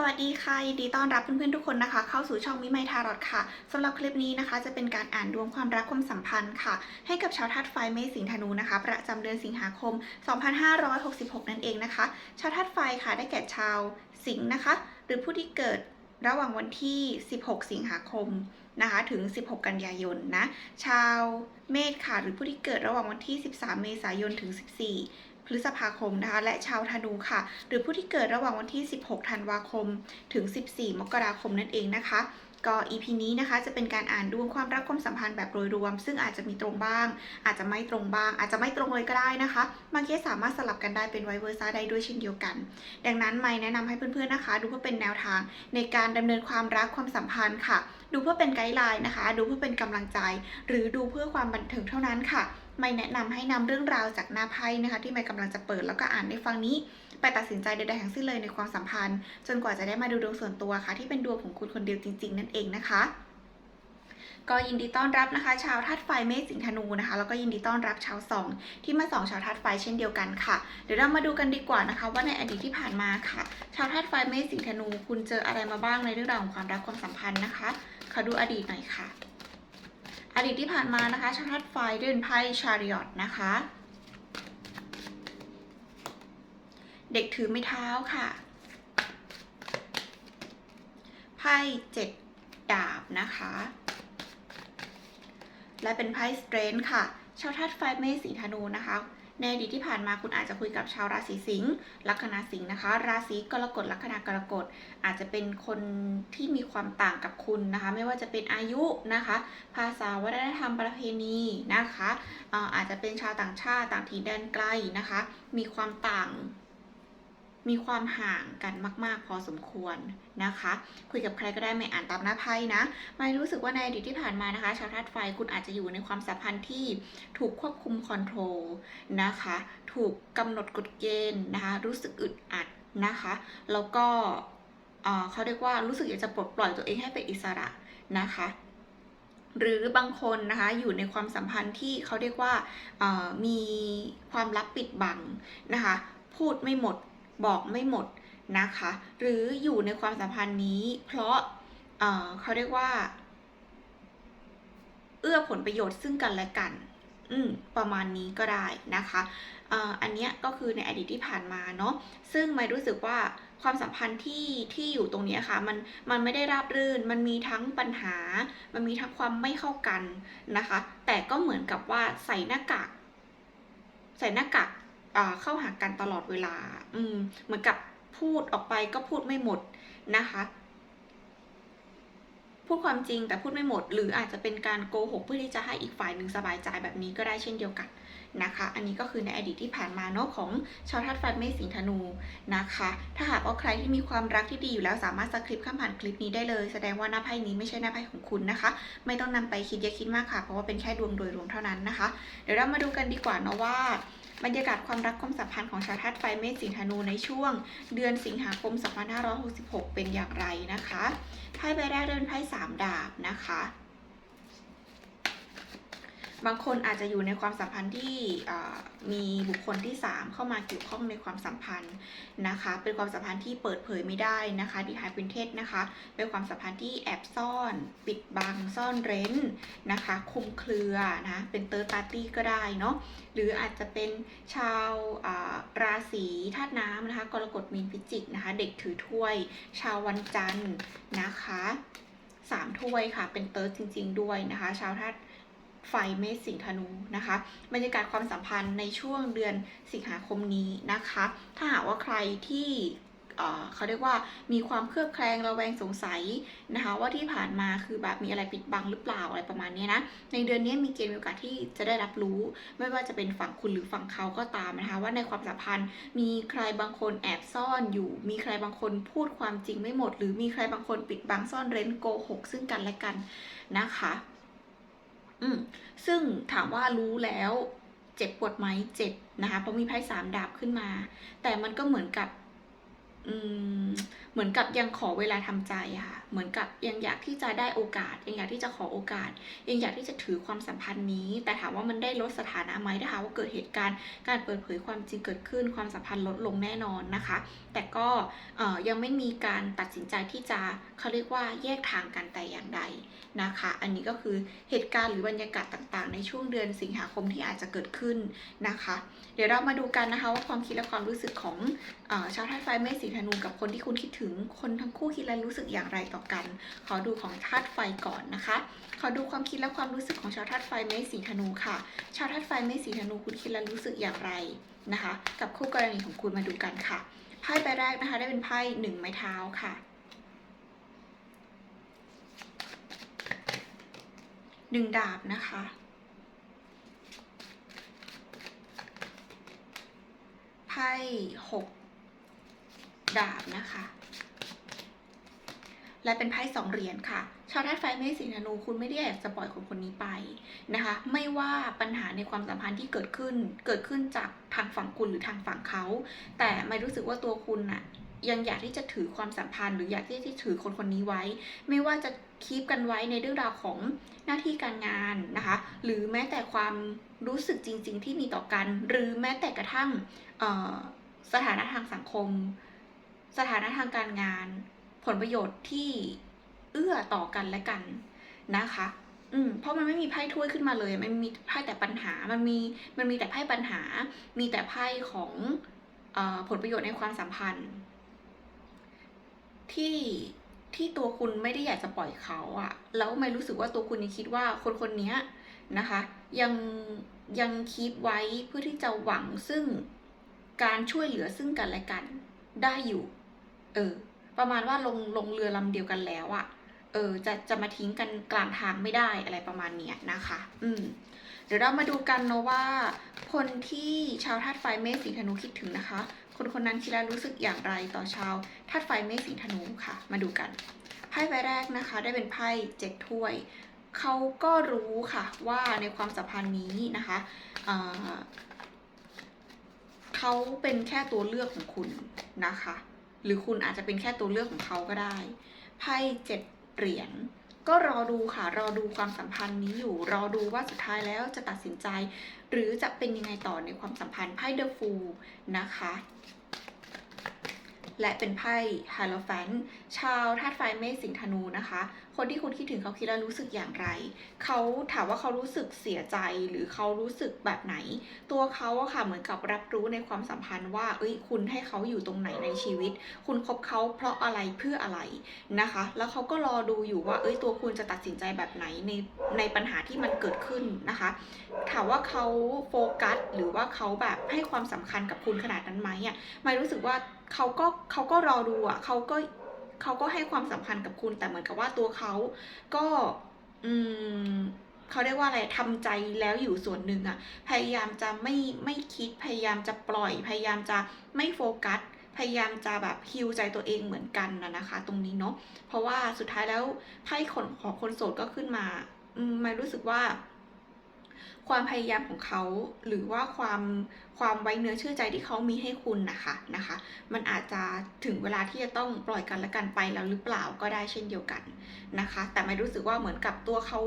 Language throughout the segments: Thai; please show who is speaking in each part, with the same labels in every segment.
Speaker 1: สวัสดีค่ะยินดีต้อนรับเพื่อนๆทุกคนนะคะ เข้าสู่ช่องมิไมทารอดค่ะสำหรับคลิปนี้นะคะ จะเป็นการอ่านดวงความรักความสัมพันธ์ค่ะ ให้กับชาวธาตุไฟเมษสิงห์ธนูนะคะ ประจำเดือนสิงหาคม 2566 นั่นเองนะคะ ชาวธาตุไฟค่ะได้แก่ชาวสิงห์นะคะ หรือผู้ที่เกิดระหว่างวันที่ 16 สิงหาคมนะคะ ถึง 16 กันยายนนะ ชาวเมษค่ะ หรือผู้ที่เกิดระหว่างวันที่ 13 เมษายน ถึง 14 พฤษภาคมนะคะและชาวธนูค่ะ หรือผู้ที่เกิดระหว่างวันที่ 16 ธันวาคม ถึง 14 มกราคมนั่นเองนะคะ ก็ EP นี้นะคะจะเป็นการอ่านดวงความรักความสัมพันธ์แบบโดยรวม ซึ่งอาจจะมีตรงบ้าง อาจจะไม่ตรงบ้าง อาจจะไม่ตรงเลยก็ได้นะคะบางเคสสามารถสลับกันได้เป็นไวเวอร์ซ่าได้ด้วยเช่นเดียวกัน ดังนั้นไม่แนะนำให้เพื่อนๆนะคะ ดูเพื่อเป็นแนวทาง ในการดำเนินความรักความสัมพันธ์ค่ะ ดูเพื่อเป็นไกด์ไลน์นะคะ ดูเพื่อเป็นกำลังใจ หรือดูเพื่อความบันเทิงเท่านั้นค่ะ ไม่แนะนำให้นำเรื่องราวจากหน้าไพ่นะคะ ที่ไม่กำลังจะเปิดแล้วก็อ่านในฟังนี้ ไปตัดสินใจใดๆทั้งสิ้นเลยในความสัมพันธ์ จนกว่าจะได้มาดูดวงส่วนตัวค่ะ ที่เป็นดวงของคุณคนเดียวจริง ๆ นั่นเองนะคะก็ยินดีต้อนรับนะคะ ชาวธาตุไฟเมษสิงห์ธนูนะคะแล้วก็ยินดีต้อนรับชาวสองที่มาสองชาวธาตุไฟเช่นเดียวกันค่ะ เดี๋ยวเรามาดูกันดีกว่านะคะ ว่าในอดีตที่ผ่านมาค่ะ ชาวธาตุไฟเมษสิงห์ธนู คุณเจออะไรมาบ้างในเรื่องราวของความรักความสัมพันธ์นะคะขอดูอดีตหน่อยค่ะ อดีตที่ผ่านมานะคะ ชาวธาตุไฟเดินไพ่ชาริอตนะคะ เด็กถือไม้เท้าค่ะ ไพ่เจ็ดดาบนะคะ และเป็นไพ่สเตรนท์ค่ะ ชาวธาตุไฟเมษสีธนูนะคะ ในอดีตที่ผ่านมาคุณอาจจะคุยกับชาวราศีสิงห์ลัคนาสิงห์นะคะ ราศีกรกฎลัคนากรกฎอาจจะเป็นคนที่มีความต่างกับคุณนะคะ ไม่ว่าจะเป็นอายุนะคะ ภาษาวัฒนธรรมประเพณีนะคะเอ่ออาจจะเป็นชาวต่างชาติต่างถิ่นแดนไกลนะคะ มีความต่าง มีความห่างกันมาก ๆ พอสมควรนะคะ คุยกับใครก็ได้ไม่อ่านตามหน้าไพ่นะไม่รู้สึกว่าในอดีตที่ผ่านมานะคะ ชาวธาตุไฟคุณอาจจะอยู่ในความสัมพันธ์ที่ถูกควบคุมคอนโทรลนะคะ ถูกกำหนดกฎเกณฑ์นะคะ รู้สึกอึดอัดนะคะ แล้วก็เขาเรียกว่ารู้สึกอยากจะปลดปล่อยตัวเองให้เป็นอิสระนะคะหรือบางคนนะคะอยู่ในความสัมพันธ์ที่เขาเรียกว่ามีความลับปิดบังนะคะ พูดไม่หมด บอกไม่หมดนะคะ หรืออยู่ในความสัมพันธ์นี้ เพราะเเขาเรียกว่า เอื้อผลประโยชน์ซึ่งกันและกัน อืมประมาณนี้ก็ได้นะคะอ,อันนี้ก็คือในอดีตที่ผ่านมาเนาะซึ่งไม่รู้สึกว่าความสัมพันธ์ที่ที่อยู่ตรงนี้ค่ะมันมันไม่ได้ราบรื่น มันมีทั้งปัญหา มันมีทั้งความไม่เข้ากันนะคะ แต่ก็เหมือนกับว่าใส่หน้ากากใส่หน้ากาก เข้าหากันตลอดเวลา อืม เหมือนกับพูดออกไปก็พูดไม่หมดนะคะ พูดความจริงแต่พูดไม่หมด หรืออาจจะเป็นการโกหกเพื่อที่จะให้อีกฝ่ายหนึ่งสบายใจแบบนี้ก็ได้เช่นเดียวกันนะคะ อันนี้ก็คือในอดีตที่ผ่านมาเนาะของชาวธาตุไฟเมษสิงธนูนะคะ ถ้าหากว่าใครที่มีความรักที่ดีอยู่แล้วสามารถสคริปต์ข้ามผ่านคลิปนี้ได้เลย แสดงว่าหน้าไพ่นี้ไม่ใช่หน้าไพ่ของคุณนะคะ ไม่ต้องนำไปคิดเยอะคิดมากค่ะ เพราะว่าเป็นแค่ดวงโดยรวมเท่านั้นนะคะ เดี๋ยวเรามาดูกันดีกว่าเนาะว่า บรรยากาศความรักความสัมพันธ์ของชาวธาตุไฟเมษสิงห์ธนูในช่วง เดือนสิงหาคม 2566 เป็นอย่างไรนะคะ ไพ่ใบแรกเดินไพ่สามดาบนะคะ บางคนอาจจะอยู่ในความสัมพันธ์ที่มีบุคคลที่ 3 เข้ามาเกี่ยวข้องในความสัมพันธ์นะคะ เป็นความสัมพันธ์ที่เปิดเผยไม่ได้นะคะดีไฮเป็นเทศนะคะ เป็นความสัมพันธ์ที่แอบซ่อน ปิดบังซ่อนเร้นนะคะคุมเครือนะเป็นเตอร์ปาร์ตี้ก็ได้เนาะหรืออาจจะเป็นชาวอ่าราศีธาตุน้ำนะคะกรกฎมีนพิจิกนะคะเด็กถือถ้วย ชาววันจันทร์นะคะสามถ้วยค่ะเป็นเติร์ดจริง ๆ ด้วยนะคะ ชาวธาตุ ไฟเมษสิงธนูนะคะ บรรยากาศความสัมพันธ์ในช่วงเดือนสิงหาคมนี้นะคะ ถ้าหากว่าใครที่เเขาเรียกว่ามีความเครือบแคลงระแวงสงสัยนะคะว่าที่ผ่านมาคือแบบมีอะไรปิดบังหรือเปล่าอะไรประมาณนี้นะในเดือนนี้มีเกณฑ์มีโอกาสที่จะได้รับรู้ ไม่ว่าจะเป็นฝั่งคุณหรือฝั่งเขาก็ตามนะคะว่าในความสัมพันธ์มีใครบางคนแอบซ่อนอยู่ มีใครบางคนพูดความจริงไม่หมด หรือมีใครบางคนปิดบังซ่อนเร้นโกหกซึ่งกันและกันนะคะ อืมซึ่งถามว่ารู้แล้วเจ็บปวดไหมเจ็บนะคะเพราะมีไพ่สามดาบขึ้นมา แต่มันก็เหมือนกับ อืม เหมือนกับยังขอเวลาทำใจค่ะเหมือนกับยังอยากที่จะได้โอกาส ยังอยากที่จะขอโอกาส ยังอยากที่จะถือความสัมพันธ์นี้ แต่ถามว่ามันได้ลดสถานะไหมถ้าหากว่าเกิดเหตุการณ์การเปิดเผยความจริงเกิดขึ้น ความสัมพันธ์ลดลงแน่นอนนะคะ แต่ก็ยังไม่มีการตัดสินใจที่จะเขาเรียกว่าแยกทางกันแต่อย่างใดนะคะ อันนี้ก็คือเหตุการณ์หรือบรรยากาศต่าง ๆ ในช่วงเดือนสิงหาคมที่อาจจะเกิดขึ้นนะคะ เดี๋ยวเรามาดูกันนะคะว่าความคิดและความรู้สึกของออชาวธาตุไฟเมษสีธนูกับคนที่คุณคิดถึงคนทั้งคู่คิดและรู้สึกอย่างไรต่อกัน ขอดูของธาตุไฟก่อนนะคะ ขอดูความคิดและความรู้สึกของชาวธาตุไฟเมษสีธนูค่ะ ชาวธาตุไฟเมษสีธนูคุณคิดและรู้สึกอย่างไรนะคะ กับคู่กรณีของคุณมาดูกันค่ะไพ่ใบแรกนะคะ ได้เป็นไพ่หนึ่งไม้เท้าค่ะหนึ่งดาบนะคะไพ่หกดาบนะคะ และเป็นไพ่สองเหรียญค่ะ ชาวธาตุไฟเมษสิงห์ธนูคุณไม่ได้อยากจะปล่อยคนคนนี้ไปนะคะ ไม่ว่าปัญหาในความสัมพันธ์ที่เกิดขึ้น เกิดขึ้นจากทางฝั่งคุณหรือทางฝั่งเขา แต่ไม่รู้สึกว่าตัวคุณน่ะยังอยากที่จะถือความสัมพันธ์ หรืออยากที่จะถือคนคนนี้ไว้ ไม่ว่าจะคีปกันไว้ในเรื่องราวของหน้าที่การงานนะคะ หรือแม้แต่ความรู้สึกจริง ๆ ที่มีต่อกัน หรือแม้แต่กระทั่งสถานะทางสังคม สถานะทางการงาน ผลประโยชน์ที่เอื้อต่อกันและกันนะคะ อืมเพราะมันไม่มีไพ่ถ้วยขึ้นมาเลย มันมีไพ่แต่ปัญหา มันมี มันมีแต่ไพ่ปัญหา มีแต่ไพ่ของอผลประโยชน์ในความสัมพันธ์ ที่ที่ตัวคุณไม่ได้อยากจะปล่อยเขาอะแล้วไม่รู้สึกว่าตัวคุณยังคิดว่าคนคนนี้นะคะ ยังยังคิดไว้เพื่อที่จะหวังซึ่งการช่วยเหลือซึ่งกันและกันได้อยู่ เออ ประมาณว่าลงลงเรือลำเดียวกันแล้วอะเออจะจะมาทิ้งกันกลางทางไม่ได้อะไรประมาณเนี้ยนะคะ อืมเดี๋ยวเรามาดูกันเนาะว่า คนที่ชาวธาตุไฟเมษสิงห์ธนูคิดถึงนะคะ คนคนนั้นคิดและรู้สึกอย่างไรต่อชาวธาตุไฟเมษสิงห์ธนูค่ะ มาดูกันไพ่ใบแรกนะคะ ได้เป็นไพ่เจ็ดถ้วยเขาก็รู้ค่ะว่าในความสัมพันธ์นี้นะคะเเขาเป็นแค่ตัวเลือกของคุณนะคะ หรือคุณอาจจะเป็นแค่ตัวเลือกของเขาก็ได้ ไพ่เจ็ดเหรียญก็รอดูค่ะ รอดูความสัมพันธ์นี้อยู่ รอดูว่าสุดท้ายแล้วจะตัดสินใจ หรือจะเป็นยังไงต่อในความสัมพันธ์ไพ่เดอะฟูลนะคะ และเป็นไพ่ฮาโลแฟนชาวธาตุไฟเมษสิงธนูนะคะ คนที่คุณคิดถึงเขาคิดแล้วรู้สึกอย่างไร เขาถามว่าเขารู้สึกเสียใจหรือเขารู้สึกแบบไหน ตัวเขาอะค่ะเหมือนกับรับรู้ในความสัมพันธ์ว่า เอ้ย คุณให้เขาอยู่ตรงไหนในชีวิต คุณคบเขาเพราะอะไรเพื่ออะไรนะคะ แล้วเขาก็รอดูอยู่ว่า เอ้ย ตัวคุณจะตัดสินใจแบบไหนในในปัญหาที่มันเกิดขึ้นนะคะ ถามว่าเขาโฟกัสหรือว่าเขาแบบให้ความสำคัญกับคุณขนาดนั้นไหมอะไม่รู้สึกว่า เขาก็เขาก็รอดูอะเขาก็เขาก็ให้ความสำคัญกับคุณแต่เหมือนกับว่าตัวเขาก็อืมเขาเรียกว่าอะไรทำใจแล้วอยู่ส่วนหนึ่งอะพยายามจะไม่ไม่คิดพยายามจะปล่อย พยายามจะไม่โฟกัส พยายามจะแบบฮิวใจตัวเองเหมือนกันนะนะคะ ตรงนี้เนาะเพราะว่าสุดท้ายแล้วไพ่คนของคนโสดก็ขึ้นมา อืมไม่รู้สึกว่า ความพยายามของเขา หรือว่าความความไว้เนื้อเชื่อใจที่เขามีให้คุณนะคะนะคะ มันอาจจะถึงเวลาที่จะต้องปล่อยกันและกันไปแล้วหรือเปล่าก็ได้เช่นเดียวกันนะคะ แต่ไม่รู้สึกว่าเหมือนกับตัวเขา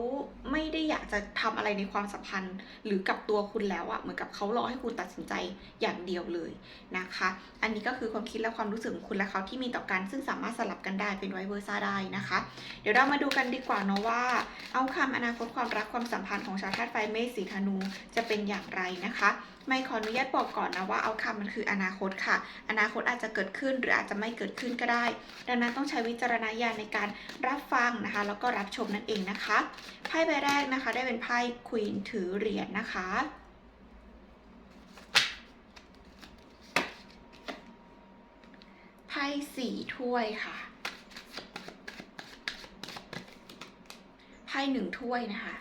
Speaker 1: ไม่ได้อยากจะทำอะไรในความสัมพันธ์ หรือกับตัวคุณแล้วอะเหมือนกับเขารอให้คุณตัดสินใจอย่างเดียวเลยนะคะ อันนี้ก็คือความคิดและความรู้สึกของคุณและเขาที่มีต่อกัน ซึ่งสามารถสลับกันได้เป็นไวเวอร์ซ่าได้นะคะ เดี๋ยวเรามาดูกันดีกว่าเนาะว่า เอาคำอนาคตความรักความสัมพันธ์ของชาวธาตุไฟเมษสีธนูจะเป็นอย่างไรนะคะ ไม่ขออนุญาตบอกก่อนนะว่าเอาคำมันคืออนาคตค่ะ อนาคตอาจจะเกิดขึ้นหรืออาจจะไม่เกิดขึ้นก็ได้ ดังนั้นต้องใช้วิจารณญาณในการรับฟังนะคะ แล้วก็รับชมนั่นเองนะคะไพ่ใบแรกนะคะ ได้เป็นไพ่ควีนถือเหรียญนะคะไพ่สี่ถ้วยค่ะไพ่หนึ่งถ้วยนะคะ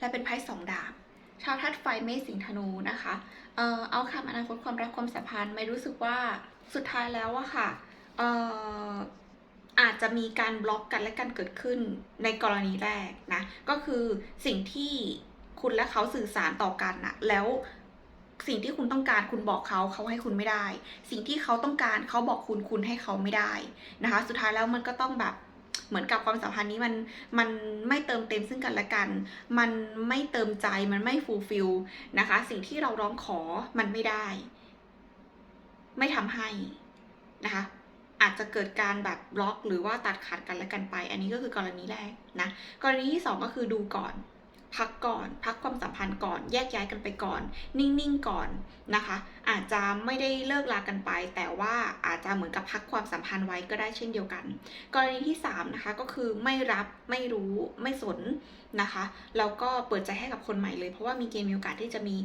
Speaker 1: และเป็นไพ่สองดาบ ชาวธาตุไฟเมษสิงธนูนะคะเอ่อเอาคำอนาคตความรักความสัมพันธ์ไม่รู้สึกว่าสุดท้ายแล้วอะค่ะเอ่ออาจจะมีการบล็อกกันและกันเกิดขึ้นในกรณีแรกนะ ก็คือสิ่งที่คุณและเขาสื่อสารต่อกันอะแล้วสิ่งที่คุณต้องการคุณบอกเขาเขาให้คุณไม่ได้ สิ่งที่เขาต้องการเขาบอกคุณคุณให้เขาไม่ได้นะคะ สุดท้ายแล้วมันก็ต้องแบบ เหมือนกับความสัมพันธ์นี้มันมันไม่เติมเต็มซึ่งกันและกัน มันไม่เติมใจมันไม่ฟูลฟิลนะคะ สิ่งที่เราร้องขอมันไม่ได้ ไม่ทำให้นะคะอาจจะเกิดการแบบบล็อกหรือว่าตัดขาดกันและกันไป อันนี้ก็คือกรณีแรกนะ กรณีที่สองก็คือดูก่อน พักก่อน พักความสัมพันธ์ก่อน แยกย้ายกันไปก่อน นิ่งๆก่อนนะคะ อาจจะไม่ได้เลิกลากันไป แต่ว่าอาจจะเหมือนกับพักความสัมพันธ์ไว้ก็ได้เช่นเดียวกัน กรณีที่สามนะคะก็คือไม่รับไม่รู้ไม่สนนะคะแล้วก็เปิดใจให้กับคนใหม่เลย เพราะว่ามีเกณฑ์มีโอกาสที่จะมี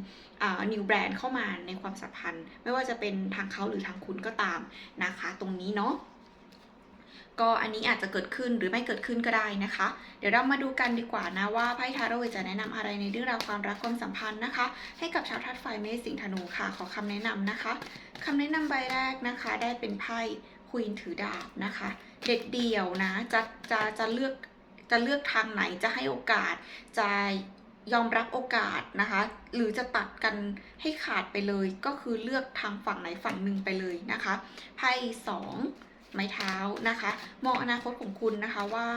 Speaker 1: นิวแบรนด์เข้ามาในความสัมพันธ์ ไม่ว่าจะเป็นทางเขาหรือทางคุณก็ตามนะคะ ตรงนี้เนาะ ก็อันนี้อาจจะเกิดขึ้นหรือไม่เกิดขึ้นก็ได้นะคะ เดี๋ยวเรามาดูกันดีกว่านะว่าไพ่ทาโร่จะแนะนำอะไรในเรื่องราวความรักความสัมพันธ์นะคะ ให้กับชาวธาตุไฟเมษสิงห์ธนูค่ะ ขอคำแนะนำนะคะคำแนะนำใบแรกนะคะ ได้เป็นไพ่ควีนถือดาบนะคะ เด็ดเดี่ยวนะจะจะจะเลือกจะเลือกทางไหนจะให้โอกาสจะยอมรับโอกาสนะคะ หรือจะตัดกันให้ขาดไปเลย ก็คือเลือกทางฝั่งไหนฝั่งหนึ่งไปเลยนะคะไพ่สอง ไม้เท้านะคะ มองอนาคตของคุณนะคะว่า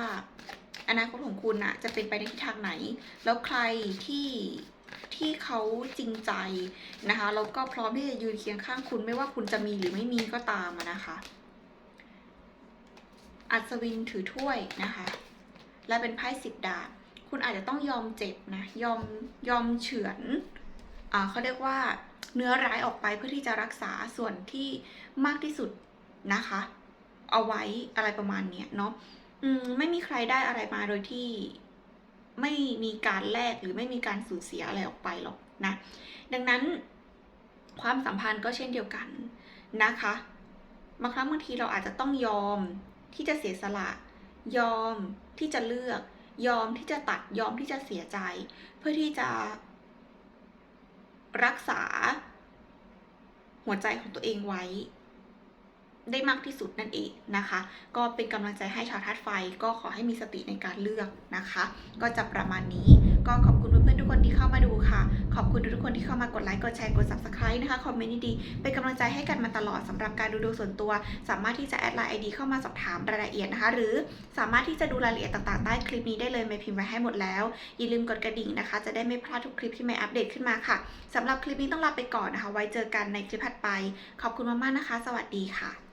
Speaker 1: อนาคตของคุณนะจะเป็นไปในทิศทางไหน แล้วใครที่ที่เขาจริงใจนะคะแล้วก็พร้อมที่จะยืนเคียงข้างคุณไม่ว่าคุณจะมีหรือไม่มีก็ตามนะคะ อัศวินถือถ้วยนะคะ และเป็นไพ่สิบดาบคุณอาจจะต้องยอมเจ็บนะยอมยอมเฉือนอ่าเขาเรียกว่าเนื้อร้ายออกไปเพื่อที่จะรักษาส่วนที่มากที่สุดนะคะ เอาไว้อะไรประมาณเนี้ยเนาะอืมไม่มีใครได้อะไรมาโดยที่ไม่มีการแลกหรือไม่มีการสูญเสียอะไรออกไปหรอกนะ ดังนั้นความสัมพันธ์ก็เช่นเดียวกันนะคะบางครั้งบางทีเราอาจจะต้องยอมที่จะเสียสละ ยอมที่จะเลือก ยอมที่จะตัดยอมที่จะเสียใจ เพื่อที่จะรักษาหัวใจของตัวเองไว้ ได้มากที่สุดนั่นเองนะคะ ก็เป็นกำลังใจให้ชาวธาตุไฟก็ขอให้มีสติในการเลือกนะคะ ก็จะประมาณนี้ก็ขอบคุณเพื่อนๆทุกคนที่เข้ามาดูค่ะ ขอบคุณทุกคนที่เข้ามากดไลค์กดแชร์กด subscribe นะคะคอมเมนต์ดีๆเป็นกำลังใจให้กันมาตลอดสำหรับการดูดวงส่วนตัว สามารถที่จะแอดไลน์ไอดีเข้ามาสอบถามรายละเอียดนะคะ หรือสามารถที่จะดูรายละเอียดต่างๆใต้คลิปนี้ได้เลยเมย์พิมพ์ไว้ให้หมดแล้วอย่าลืมกดกระดิ่งนะคะ จะได้ไม่พลาดทุกคลิปที่เมย์อัปเดตขึ้นมาค่ะสำหรับคลิปนี้ต้องลาไปก่อนนะคะ ไว้เจอกันในคลิปถัดไป ขอบคุณมากๆนะคะ สวัสดีค่ะ